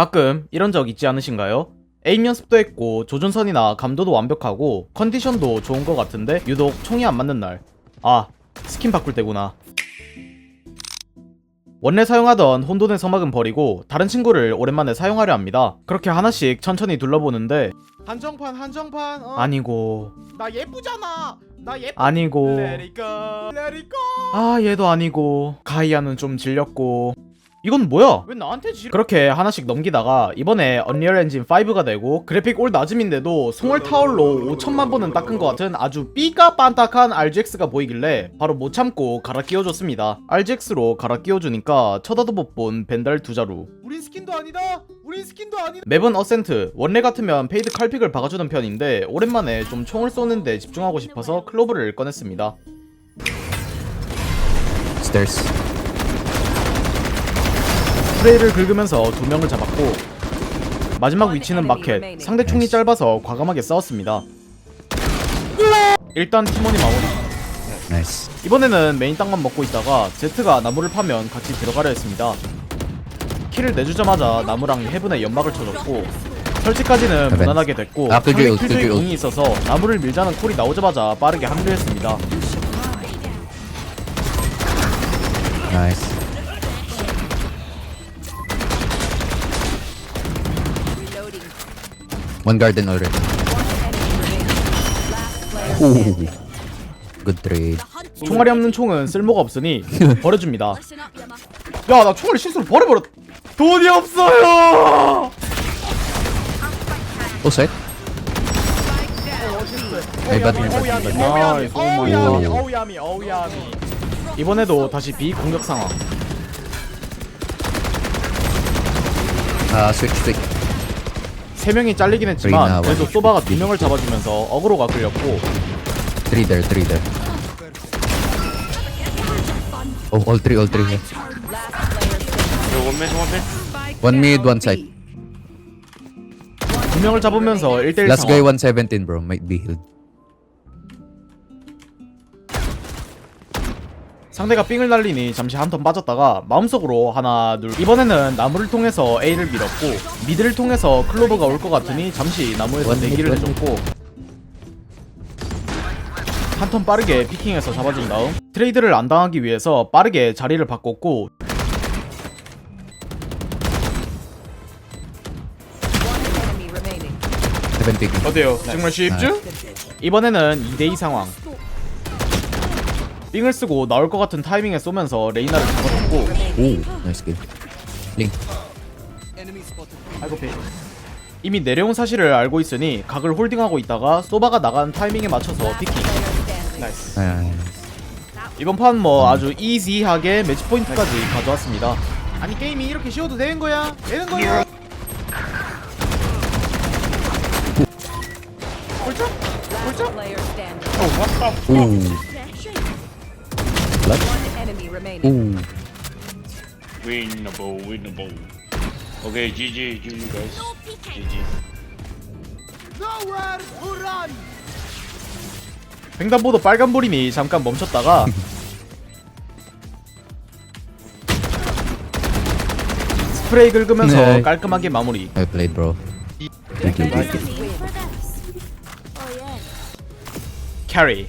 가끔 이런 적 있지 않으신가요? 에임 연습도 했고 조준선이나 감도도 완벽하고 컨디션도 좋은 것 같은데 유독 총이 안 맞는 날. 아, 스킨 바꿀 때구나. 원래 사용하던 혼돈의 서막은 버리고 다른 친구를 오랜만에 사용하려 합니다. 그렇게 하나씩 천천히 둘러보는데 한정판 한정판 어? 아니고 나 예쁘잖아 나 예쁘 아니고 Let it go Let it go 아 얘도 아니고 가이아는 좀 질렸고 이건 뭐야? 왜 나한테 지 그렇게 하나씩 넘기다가 이번에 언리얼 엔진 5가 되고 그래픽 올 낮음인데도 송월 타월로 5천만 번은 닦은 것 같은 아주 삐까 빤딱한 RGX가 보이길래 바로 못 참고 갈아 끼워줬습니다. RGX로 갈아 끼워주니까 쳐다도 못 본 벤달 두 자루. 우린 스킨도 아니다 우린 스킨도 아니다 맵은 어센트 원래 같으면 페이드 칼픽을 박아주는 편인데 오랜만에 좀 총을 쏘는데 집중하고 싶어서 클로브를 꺼냈습니다. Stairs. 프레이를 긁으면서 두 명을 잡았고 마지막 위치는 마켓 상대 총이 짧아서 과감하게 싸웠습니다 일단 팀원이 마무리. 이번에는 메인 땅만 먹고 있다가 제트가 나무를 파면 같이 들어가려 했습니다 킬을 내주자마자 나무랑 헤븐에 연막을 쳐줬고 설치까지는. 무난하게 됐고 아, 그 상대 킬조이 줄. 공이 있어서 나무를 밀자는 콜이 나오자마자 빠르게 합류했습니다 Nice. One garden already. Ooh. Good trade. 총알이 없는 총은 쓸모가 없으니 버려줍니다 야 나 총알을 실수로 버려버렸 돈이 없어요 Oh. 나이스 오 마이 어우야미 갓. 어우야미 어우야미 이번에도 다시 B 공격 상황 Ah, switch, switch. 세 명이 잘리긴 했지만 그래도 소바가 비, 두 명을 비. 잡아주면서 어그로가 끌렸고. Oh, all three, all three here. One mid, one side. 두 명을 잡으면서 1대1 Last guy 상황 117 bro, might be healed. 상대가 삥을 날리니 잠시 한 턴 빠졌다가 마음속으로 하나 둘 이번에는 나무를 통해서 A를 밀었고 미드를 통해서 클로버가 올 것 같으니 잠시 나무에서 미드, 원 해줬고 한 턴 빠르게 피킹해서 잡아준 다음 트레이드를 안 당하기 위해서 빠르게 자리를 바꿨고 enemy remaining. 17. 어때요? 정말 쉽죠? 이번에는 2대2 상황 삥을 쓰고 나올 것 같은 타이밍에 쏘면서 레이나를 잡아줬고 nice kill. Link. 아이고 배 이미 내려온 사실을 알고 있으니 각을 홀딩하고 있다가 소바가 나가는 타이밍에 맞춰서 피킹 나이스 Ah, 이번 판 뭐 아주 이지하게 매치 포인트까지 가져왔습니다 아니 게임이 이렇게 쉬워도 되는 거야 되는 거야 standing. ooh. Blood? One enemy remaining. Ooh. Winnable, winnable. Okay, GG, GG guys. GG. Nowhere to run 횡단보도 빨간불이니 잠깐 멈췄다가 스프레이 긁으면서 네. 깔끔하게 마무리 I played bro. 캐리